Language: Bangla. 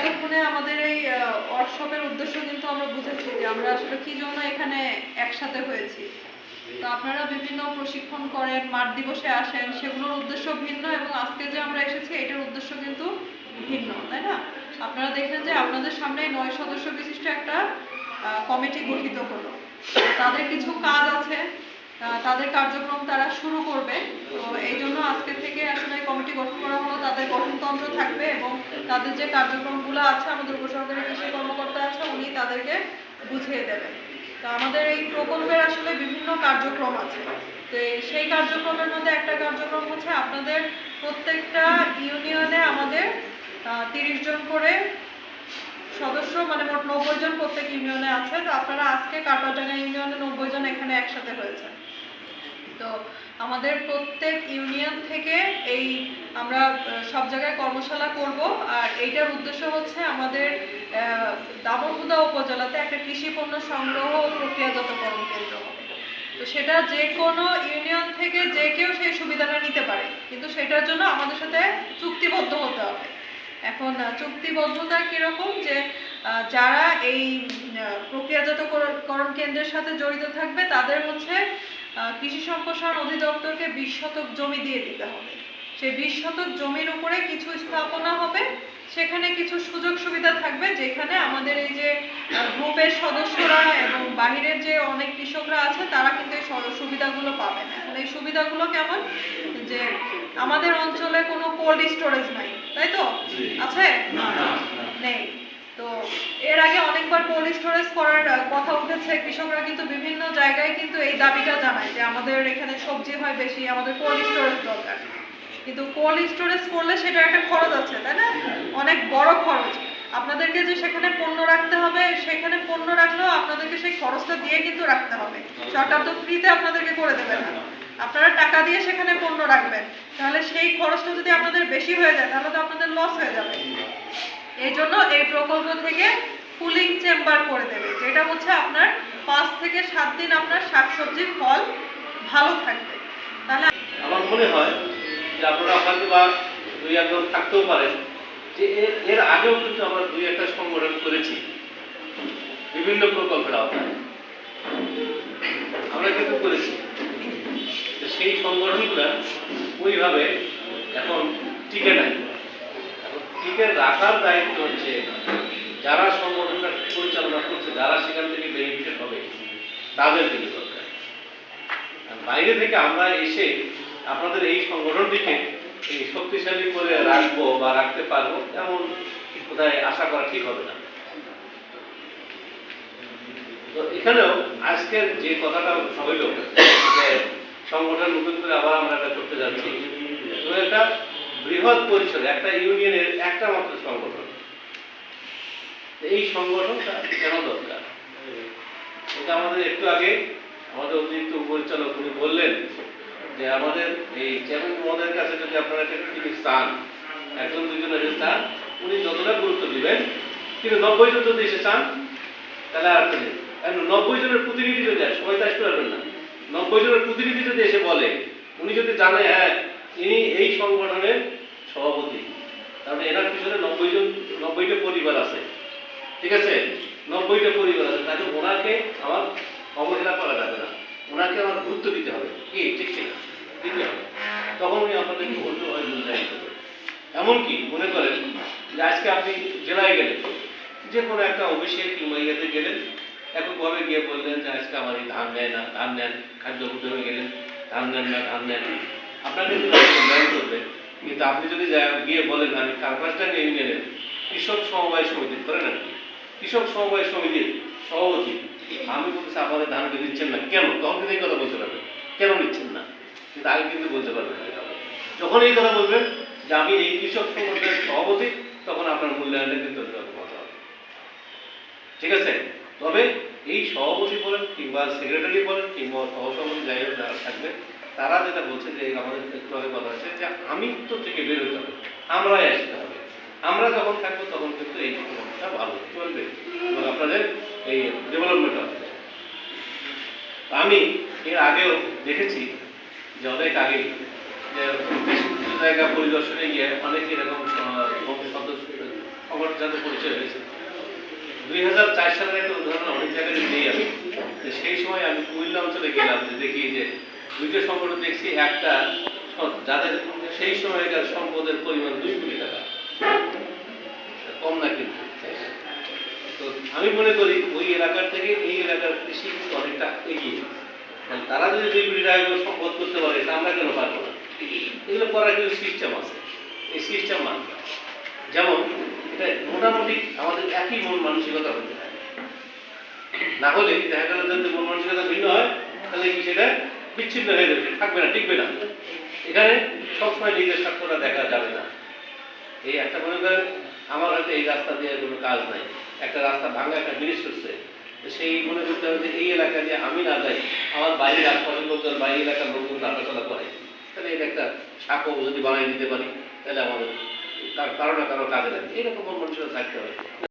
এতক্ষণে আমাদের এই ওয়ার্কশপের উদ্দেশ্য কিন্তু আমরা বুঝেছি যে আমরা আসলে কি জন্য এখানে একসাথে হয়েছি। তো আপনারা বিভিন্ন প্রশিক্ষণ করেন, মাঠ দিবসে আসেন, সেগুলোর উদ্দেশ্য ভিন্ন এবং আজকে যে আমরা এসেছি, এটার উদ্দেশ্য কিন্তু ভিন্ন, তাই না? আপনারা দেখলেন যে আপনাদের সামনে নয় সদস্য বিশিষ্ট একটা কমিটি গঠিত হলো। তাদের কিছু কাজ আছে তাদের কার্যক্রম তারা শুরু করবে। তো এই জন্য আজকে থেকে আসলে কমিটি গঠন করা হলো। তাদের গঠনতন্ত্র থাকবে এবং তাদের যে কার্যক্রমগুলো আছে, আমাদের উপসরকারি কৃষি কর্মকর্তা আছে, উনি তাদেরকে বুঝিয়ে দেবেন। তো আমাদের এই প্রকল্পের আসলে বিভিন্ন কার্যক্রম আছে। তো সেই কার্যক্রমের মধ্যে একটা কার্যক্রম হচ্ছে আপনাদের প্রত্যেকটা ইউনিয়নে আমাদের তিরিশ জন করে সদস্য মানে মোট নব্বই জন প্রত্যেক ইউনিয়নে আছে। তো আপনারা আজকে কাটাডাঙ্গা ইউনিয়নে নব্বই জন এখানে একসাথে হয়েছে তো আমাদের প্রত্যেক ইউনিয়ন থেকে এই আমরা সব জায়গায় কর্মশালা করব। আর এইটার উদ্দেশ্য হচ্ছে আমাদের আহ, উপজেলাতে একটা কৃষি পণ্য সংগ্রহ প্রক্রিয়াজাতকরণ কেন্দ্র হবে। তো সেটা যে কোনো ইউনিয়ন থেকে যে কেউ সেই সুবিধাটা নিতে পারে। কিন্তু সেটার জন্য আমাদের সাথে চুক্তিবদ্ধ হতে হবে। এখন চুক্তিবদ্ধতা কীরকম যে যারা এই প্রক্রিয়াজাতকরণ কেন্দ্রের সাথে জড়িত থাকবে তাদের হচ্ছে কৃষি সম্প্রসারণ অধিদপ্তরকে বিশ শতক জমি দিয়ে দিতে হবে। সেই বিশ শতক জমির উপরে কিছু স্থাপনা হবে সেখানে কিছু সুযোগ সুবিধা থাকবে যেখানে আমাদের এই যে গ্রুপের সদস্যরা এবং বাহিরের যে অনেক কৃষকরা আছে তারা কিন্তু এই সুবিধাগুলো পাবে না। এখন এই সুবিধাগুলো কেমন? যে আমাদের অঞ্চলে কোনো কোল্ড স্টোরেজ নাই তাই তো? আছে? নেই। তো এর আগে অনেকবার কোল্ড স্টোরেজ করার কথা উঠেছে। কৃষকরা কিন্তু বিভিন্ন জায়গায় কিন্তু এই দাবিটা জানায় যে আমাদের এখানে সবজি হয় বেশি, আমাদের কোল্ড স্টোরেজ দরকার। কিন্তু কোল্ড স্টোরেজ করলে সেটা একটা খরচ আছে, তাই না? অনেক বড় খরচ। আপনাদেরকে যে সেখানে পণ্য রাখতে হবে, সেখানে পণ্য রাখলেও আপনাদেরকে সেই খরচটা দিয়ে কিন্তু রাখতে হবে। সরকার তো ফ্রিতে আপনাদেরকে করে দেবে না। আপনারা টাকা দিয়ে সেখানে পণ্য রাখবেন। তাহলে সেই খরচটা যদি আপনাদের বেশি হয়ে যায়, তাহলে তো আপনাদের লস হয়ে যাবে। এই জন্য এই প্রকল্প থেকে কুলিং চেম্বার করে দেবে, যেটা হচ্ছে আপনার পাঁচ থেকে সাত দিন আপনার শাকসবজির ফল ভালো থাকবে। তাহলে আমার মনে হয় যে আপনারা হয়তো বা দুই একজন থাকতেও পারেন, যে এর আগেও কিন্তু আমরা দুই একটা সংগঠন করেছি। বিভিন্ন প্রকল্পের আওতায়। আমরা কিন্তু করেছি। সেই সংগঠনগুলো ওইভাবে এখন টিকে নাই। টিকে রাখার দায়িত্ব হচ্ছে যারা সংগঠনটা পরিচালনা করছে, যারা সেখান থেকে বেনিফিটেড হবে, তাদের কিন্তু দরকার। বাইরে থেকে আমরা এসে আপনাদের এই সংগঠনটিকে এই শক্তিশালী করে রাখব বা রাখতে পারব এমন কোথায় আশা করা ঠিক হবে না। তো এখানেও আজকের যে কথাটা হইল, যে সংগঠন নতুন করে আবার আমরা এটা করতে যাচ্ছি, তো একটা বৃহৎ পরিসরে, একটা ইউনিয়নের একটা মাত্র সংগঠন। এই সংগঠনটা কেন দরকার? এটা আমাদের একটু আগে আমাদের অতিরিক্ত পরিচালক উনি বললেন যে আমাদের এই চেয়ারম্যান মহোদয়ের কাছে যদি আপনারা একটা টিকিট চান, একজন, দুজন এসে চান, উনি যতটা গুরুত্ব দিবেন, কিন্তু নব্বই জন যদি এসে চান, তাহলে আর। এখন নব্বই জনের প্রতিনিধি যদি আসে, সবাই তো আসতে পারবেন না। নব্বই জনের প্রতিনিধি যদি এসে বলে, উনি যদি জানে হ্যাঁ ইনি এই সংগঠনের সভাপতি, তাহলে এনার পিছনে নব্বই জন, নব্বইটা পরিবার আছে। ঠিক আছে? নব্বইটা পরিবার আছে, তাহলে ওনাকে আমার অবহেলা করা যাবে না। ওনাকে আমার গুরুত্ব দিতে হবে। কি? ঠিক ঠিক দিতে হবে। তখন উনি আপনাদেরকে হয় মূল্যায়ন করবে এমনকি মনে করেন যে আজকে আপনি জেলায় গেলেন, যে কোনো একটা অফিসে কিংবা ইয়েতে গেলেন, এককভাবে গিয়ে বললেন যে আজকে আমার এই ধান নেয় না, ধান নেন, খাদ্য গুদামে গেলেন, ধান নেন না, ধান নেন। আপনাকে মূল্যায়ন করবে কিন্তু আপনি যদি গিয়ে বলেন, আমি কারপাসটাঙ্গা ইউনিয়নের কৃষক সমবায় সমিতি, করেন আর কি কৃষক সমবায় সমিতির সভাপতি। আমি বলছি আমাদের ধানকে দিচ্ছেন না। কেন? তখন কিন্তু এই কথা বলতে পারবেন কেন নিচ্ছেন না? কিন্তু আগে কিন্তু বলতে পারবেন যখন এই কথা বলবেন, যে আমি এই কৃষক সংগঠনের সভাপতি, তখন আপনার মূল্যায়নটা কিন্তু ঠিক আছে? তবে এই সভাপতি বলেন কিংবা সেক্রেটারি বলেন কিংবা সহসভাপতি যাই হোক যারা থাকবে তারা যেটা বলছে যে আমাদের আগে কথা আছে যে আমি তো থেকে বের হতে হবে। আমরাই আসতে আমরা যখন থাকব তখন কিন্তু এই প্রকল্পটা ভালো চলবে এবং আপনাদের এই ডেভেলপমেন্ট হবে। আমি এর আগেও দেখেছি যে অনেক আগে জায়গা পরিদর্শনে গিয়ে অনেক এরকম আহ, সদস্য পরিচয় হয়েছে। দুই হাজার চার সালের একটা উদাহরণ অনেক জায়গায় নেই আমি সেই সময় আমি কুমিল্লা অঞ্চলে গেলাম যে দেখি যে দুইটা সংগঠন দেখছি একটা যাদের সেই সময়কার সম্পদের পরিমাণ দুই কোটি টাকা। কম না কিন্তু তো আমি মনে করি ওই এলাকার থেকে এই এলাকার কৃষি কিন্তু অনেকটা এগিয়ে তারা যদি দুই কোটি টাকা সম্পদ করতে পারে, তা আমরা কেন পারব না? এগুলো করার কিছু সিস্টেম আছে। এই সিস্টেম মানতে। যেমন, এটা মোটামুটি আমাদের একই মন মানসিকতা হতে হয় না হলে দেখা গেল যদি মন মানসিকতা ভিন্ন হয়, তাহলে কি সেটা বিচ্ছিন্ন হয়ে যাবে থাকবে না, টিকবে না। এখানে সবসময় নিজের স্বার্থটা দেখা যাবে না। এই একটা মনে করেন আমার হয়তো এই রাস্তা দিয়ে কোনো কাজ নাই। একটা রাস্তা ভাঙা, একটা ব্রিজ করছে সেই মনে করতে হবে যে এই এলাকা দিয়ে আমি না যাই, আমার বাইরে আশপাশের লোকজন বাইরে এলাকার লোকজন হাঁটাচলা করে তাহলে এটা একটা সাঁকো যদি বানিয়ে দিতে পারি, তাহলে আমাদের কার- না কারও কাজে লাগে এরকম মানুষের থাকতে হবে।